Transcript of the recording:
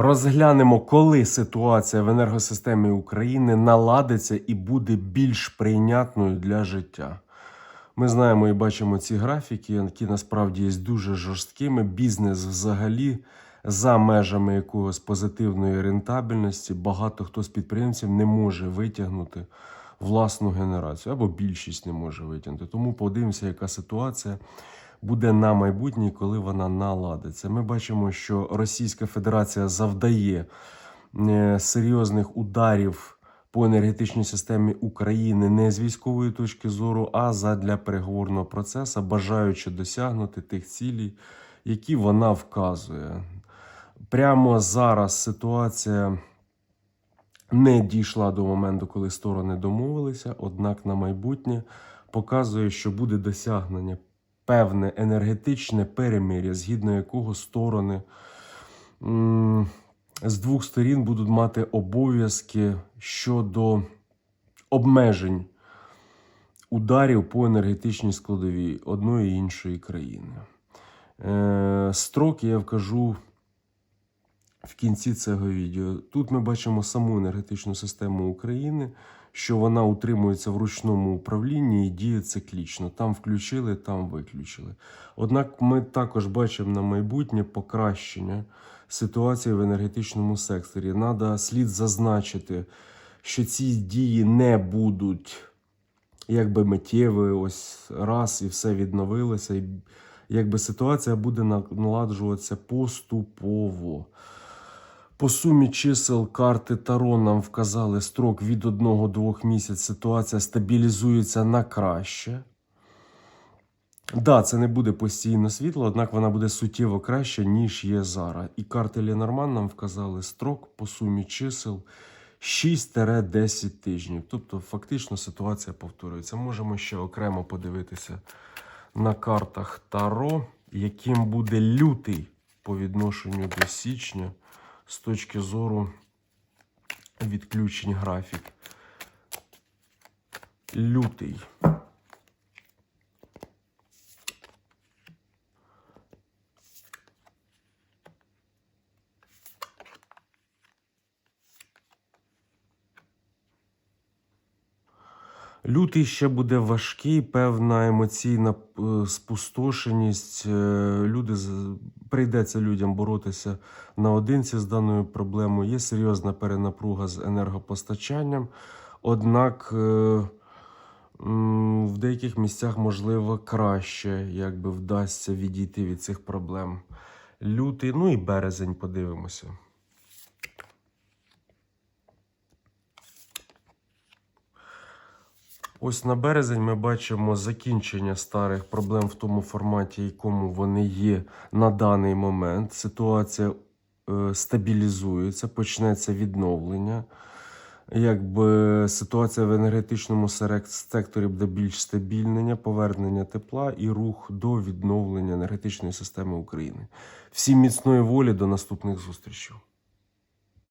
Розглянемо, коли ситуація в енергосистемі України наладиться і буде більш прийнятною для життя. Ми знаємо і бачимо ці графіки, які насправді є дуже жорсткими. Бізнес взагалі за межами якогось позитивної рентабельності. Багато хто з підприємців не може витягнути власну генерацію або більшість не може витягнути. Тому подивимося, яка ситуація буде на майбутнє, коли вона наладиться. Ми бачимо, що Російська Федерація завдає е, серйозних ударів по енергетичній системі України не з військової точки зору, а задля переговорного процесу, бажаючи досягнути тих цілей, які вона вказує. Прямо зараз ситуація не дійшла до моменту, коли сторони домовилися, однак на майбутнє показує, що буде досягнення певне енергетичне перемир'я, згідно якого сторони з двох сторін будуть мати обов'язки щодо обмежень ударів по енергетичній складовій одної і іншої країни. Строк строки я вкажу в кінці цього відео. Тут ми бачимо саму енергетичну систему України, що вона утримується в ручному управлінні і діє циклічно. Там включили, там виключили. Однак ми також бачимо на майбутнє покращення ситуації в енергетичному секторі. Надо слід зазначити, що ці дії не будуть якби миттєві, ось раз і все відновилося. І якби ситуація буде наладжуватися поступово. По сумі чисел карти Таро нам вказали строк від 1-2 місяців. Ситуація стабілізується на краще. Да, це не буде постійно світло, однак вона буде суттєво краще, ніж є зараз. І карти Ленорман нам вказали строк по сумі чисел 6-10 тижнів. Тобто, фактично ситуація повторюється. Можемо ще окремо подивитися на картах Таро, яким буде лютий по відношенню до січня з точки зору відключень графік. Лютий. Лютий ще буде важкий, певна емоційна е, спустошеність. Е, Люди прийдеться людям боротися наодинці з даною проблемою. Є серйозна перенапруга з енергопостачанням. Однак е, в деяких місцях можливо краще, якби вдасться відійти від цих проблем. Лютий, ну і березень, подивимося. Ось на березень ми бачимо закінчення старих проблем в тому форматі, якому вони є на даний момент. Ситуація е, стабілізується, почнеться відновлення. Якби ситуація в енергетичному секторі буде більш стабільнення, повернення тепла і рух до відновлення енергетичної системи України. Всім міцної волі до наступних зустрічей.